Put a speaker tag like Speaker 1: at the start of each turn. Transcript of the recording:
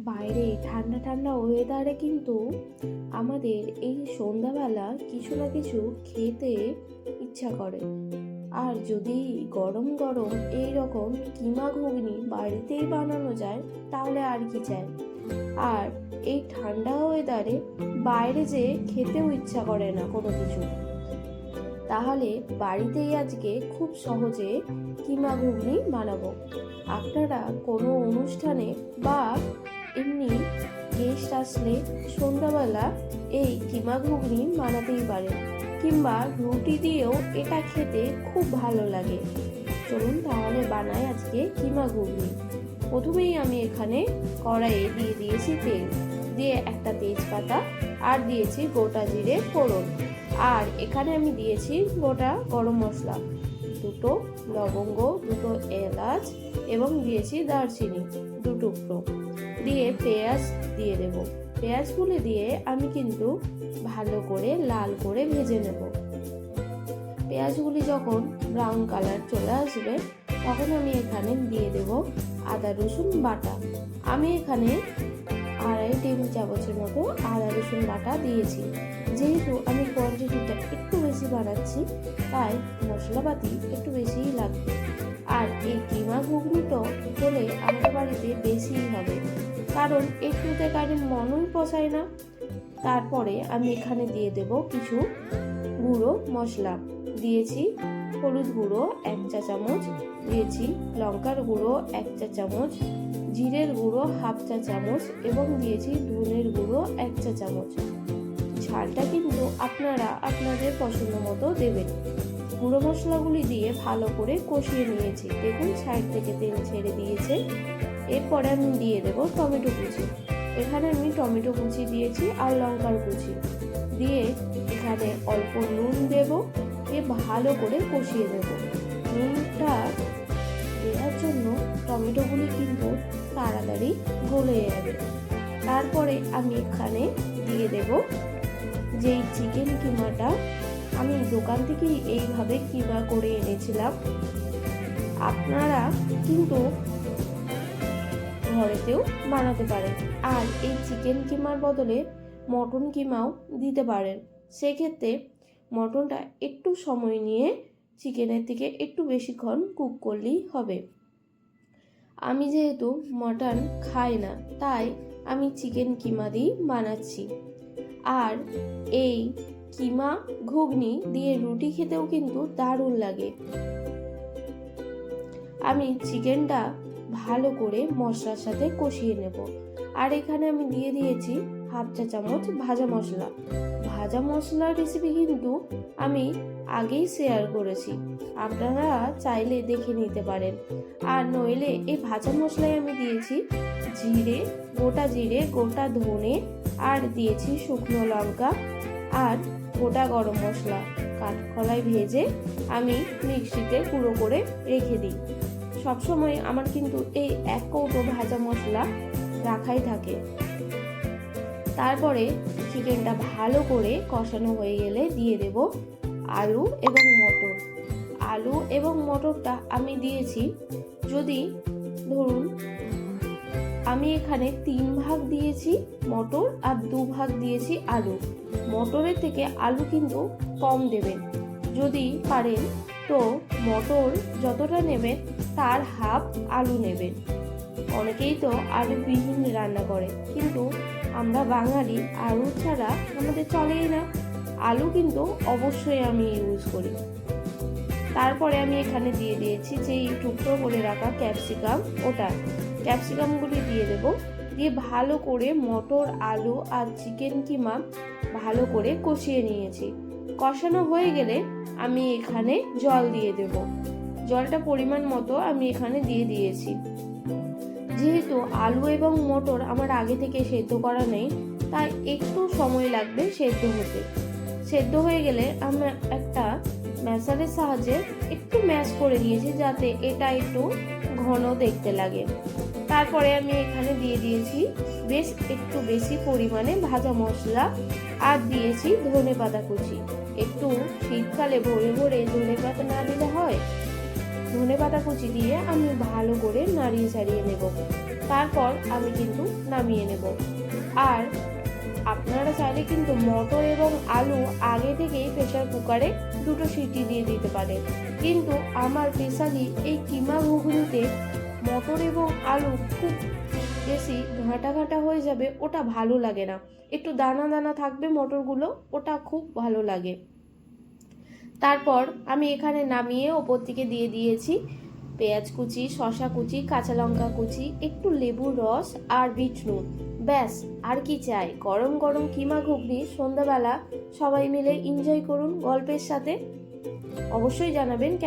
Speaker 1: বাইরে ঠান্ডা ঠান্ডা ওয়েদারে কিন্তু আমাদের এই সন্ধ্যাবেলা কিছু না কিছু খেতে ইচ্ছা করে। আর যদি গরম গরম এই রকম কিমা ঘুগনি বাড়িতেই বানানো যায়, তাহলে আর কি চাই? আর এই ঠান্ডা ওয়েদারে বাইরে যে খেতেও ইচ্ছা করে না কোনো কিছু। তাহলে বাড়িতেই আজকে খুব সহজে কিমা ঘুগনি বানাবো। আপনারা কোনো অনুষ্ঠানে বা এমনি গেস্ট আসলে সন্ধ্যাবেলা এই কিমা ঘুগনি বানাতেই পারে, কিংবা রুটি দিয়েও এটা খেতে খুব ভালো লাগে। চলুন তাহলে বানাই আজকে কিমা ঘুগনি। প্রথমেই আমি এখানে কড়াইয়ে দিয়ে দিয়েছি তেল, দিয়ে একটা তেজপাতা, আর দিয়েছি গোটা জিরে ফোড়ন। আর এখানে আমি দিয়েছি গোটা গরম মশলা। দুটো লবঙ্গ, দুটো এলাচ এবং দিয়েছি দারচিনি, দু টুকরো। দিয়ে পেঁয়াজ দিয়ে দেব। পেঁয়াজগুলো দিয়ে আমি কিন্তু ভালো করে লাল করে ভেজে নেব। পেঁয়াজগুলি যখন ব্রাউন কালার চলে আসবে, তখন আমি এখানে দিয়ে দেব আদা রসুন বাটা। আমি এখানে আড়াই টেবিল চামচের মতো আদা রসুন বাটা দিয়েছি। যেহেতু আমি কোয়ান্টিটিটা একটু বেশি বানাচ্ছি তাই মশলাপাতি একটু বেশিই লাগবে। আর এই কিমা ঘুগনিটা হলে আমাদের বাড়িতে বেশিই হবে। কারণ একটুতে কারের মনই পোষায় না। তারপরে আমি এখানে দিয়ে দেব কিছু গুঁড়ো মশলা। দিয়েছি হলুদ গুঁড়ো এক চা চামচ, দিয়েছি লঙ্কার গুঁড়ো এক চা চামচ, জিরের গুঁড়ো হাফ চা চামচ এবং দিয়েছি ধনের গুঁড়ো এক চা চামচ। ঝালটা কিন্তু আপনারা আপনাদের পছন্দ মতো দেবেন। গুঁড়ো মশলাগুলি দিয়ে ভালো করে কষিয়ে নিয়েছি। দেখুন, সাইড থেকে তেল ছেড়ে দিয়েছে। এরপরে আমি দিয়ে দেবো টমেটো কুচি। এখানে আমি টমেটো কুচি দিয়েছি আর লঙ্কার কুচি। দিয়ে এখানে অল্প নুন দেব। ভালো করে কষিয়ে দেব নুনটা দেওয়ার জন্য টমেটোগুলি কিন্তু তাড়াতাড়ি গলে যাবে। তারপরে আমি এখানে দিয়ে দেব যেই চিকেন কিমাটা। আমি দোকান থেকেই এইভাবে কিমা করে এনেছিলাম। আপনারা কিন্তু ঘরেতেও বানাতে পারেন। আর এই চিকেন কিমার বদলে মটন কিমাও দিতে পারেন। সেক্ষেত্রে মটনটা একটু সময় নিয়ে চিকেনের থেকে একটু বেশিক্ষণ কুক করলেই হবে। আমি যেহেতু মটন খাই না, তাই আমি চিকেন কিমা দিয়েই বানাচ্ছি। আর এই কিমা ঘুগনি দিয়ে রুটি খেতেও কিন্তু দারুণ লাগে। আমি চিকেনটা ভালো করে মশলার সাথে কষিয়ে নেব। আর এখানে আমি দিয়ে দিয়েছি হাফ চা চামচ ভাজা মশলা। ভাজা মশলার রেসিপি কিন্তু আমি আগেই শেয়ার করেছি। আপনারা চাইলে দেখে নিতে পারেন। আর নইলে এই ভাজা মশলায় আমি দিয়েছি জিরে, গোটা জিরে, গোটা ধনে, আর দিয়েছি শুকনো লঙ্কা আর গোটা গরম মশলা। কাঠখলায় ভেজে আমি মিক্সিতে গুঁড়ো করে রেখে দিই। সবসময় আমার কিন্তু এই এক কৌটো ভাজা মশলা রাখাই থাকে। তারপরে চিকেনটা ভালো করে কষানো হয়ে গেলে দিয়ে দেব আলু এবং মটর। আলু এবং মটরটা আমি দিয়েছি। যদি ধরুন আমি এখানে তিন ভাগ দিয়েছি মটর আর দু ভাগ দিয়েছি আলু। মটরের থেকে আলু কিন্তু কম দেবেন। যদি পারেন, তো মটর যতটা নেবেন, তার হাফ আলু নেবেন। অনেকেই তো আলুবিহীন রান্না করে, কিন্তু আমরা বাঙালি, আলু ছাড়া আমাদের চলেই না। আলু কিন্তু অবশ্যই আমি ইউজ করি। তারপরে আমি এখানে দিয়ে দিয়েছি যেই টুকরো করে রাখা ক্যাপসিকাম ওটা। ক্যাপসিকামগুলি দিয়ে দেব। দিয়ে ভালো করে মটর, আলু আর চিকেন কিমা ভালো করে কষিয়ে নিয়েছি। কষানো হয়ে গেলে আমি এখানে জল দিয়ে দেব। জলটা পরিমাণ মতো আমি এখানে দিয়ে দিয়েছি। যেহেতু আলু এবং মটর আমার আগে থেকে সেদ্ধ করা নেই, তাই একটু সময় লাগবে সেদ্ধ হতে। সেদ্ধ হয়ে গেলে আমরা একটা ম্যাশারের সাহায্যে একটু ম্যাশ করে নিয়েছি যাতে এটা একটু ঘন দেখতে লাগে। তারপরে আমি এখানে দিয়ে দিয়েছি বেশ একটু বেশি পরিমাণে ভাজা মশলা আর দিয়েছি ধনে পাতা কুচি। একটু শীতকালে ভরে ভরে ধনে পাতা না দিলে হয়? ধনে পাতা কুচি দিয়ে আমি ভালো করে নাড়িয়ে ছাড়িয়ে নেব। তারপর আমি কিন্তু নামিয়ে নেব। আর আপনারা চাইলে কিন্তু মটর এবং আলু আগে থেকেই প্রেশার কুকারে দুটো সিটি দিয়ে দিতে পারে কিন্তু আমার স্পেশালি এই কিমা ঘুগনিতে মটর এবং আলু খুব বেশি ঘাঁটা ঘাঁটা হয়ে যাবে, ওটা ভালো লাগে না। একটু দানা দানা থাকবে মটরগুলো, ওটা খুব ভালো লাগে। তারপর আমি এখানে নামিয়ে ওপর থেকে দিয়ে দিয়েছি পেঁয়াজ কুচি শশা কুচি, কাঁচা লঙ্কা কুচি, একটু লেবুর রস আর বিট নুন ব্যাস, আর কি চাই? গরম গরম কিমা ঘুগনি, সন্ধ্যাবেলা সবাই মিলে এনজয় করুন গল্পের সাথে। অবশ্যই জানাবেন